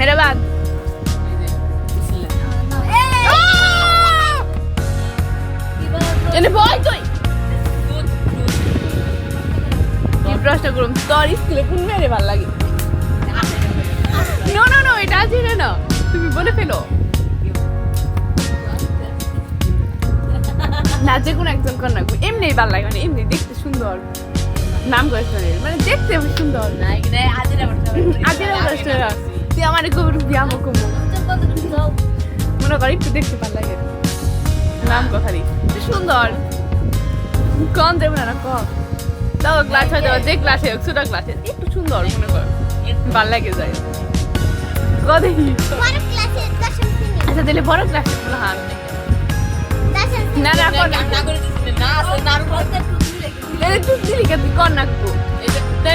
মেরে বাদ এনে বল তুই কি প্রশ্ন করুম তোর স্কুলে কোন মেরে ভালো লাগে নো নো নো এটা আছে না তুমি বলে ফেলো না যে কোনো একজন কন্যা এমনি ভালো লাগে মানে এমনি দেখতে সুন্দর নাম করেছে মানে দেখতে সুন্দর নাই আজিরা আজের কষ্ট আমার কবর বিয়া মো কমো মনে করি একটু দেখতে ভালো লাগে। নাম কথারি সুন্দর। কম দেবো না কম। তাও ক্লাস হয়তো যে ক্লাসে হোক ছোট ক্লাসে একটু সুন্দর মনে কর। ভালো লাগে যায়। কদিন আচ্ছা তাহলে বড় ক্লাসে বলো হ্যাঁ না না কর না না করে না তুই দিলি কে তুই কর না কো যে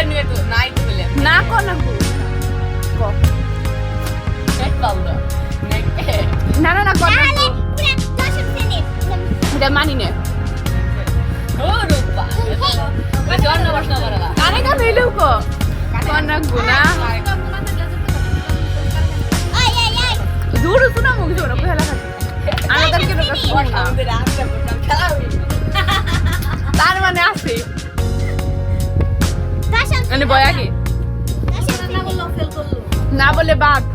না কর না কো। না। না না কর না কো। এটা মানি নে। কানে কানে হইলেও কো। কর না কো না। দূর শোনা মুখ জোর কেন হইতো তার মানে আছে। মানে বয় আগে না বলে বাদ।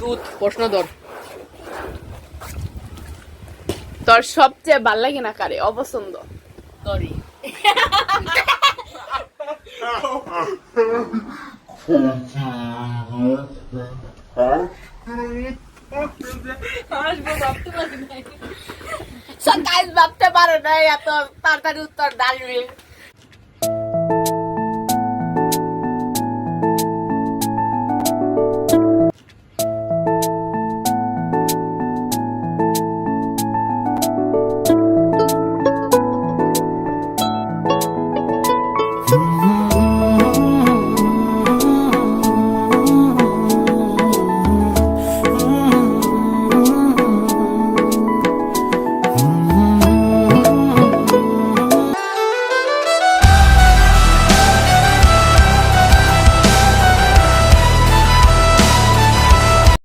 ধর। তোর সবচেয়ে ভালো লাগে না কারে? অপছন্দ? তরি সকাল ভাবতে পারো না এত তাড়াতাড়ি উত্তর দাঁড়িয়ে।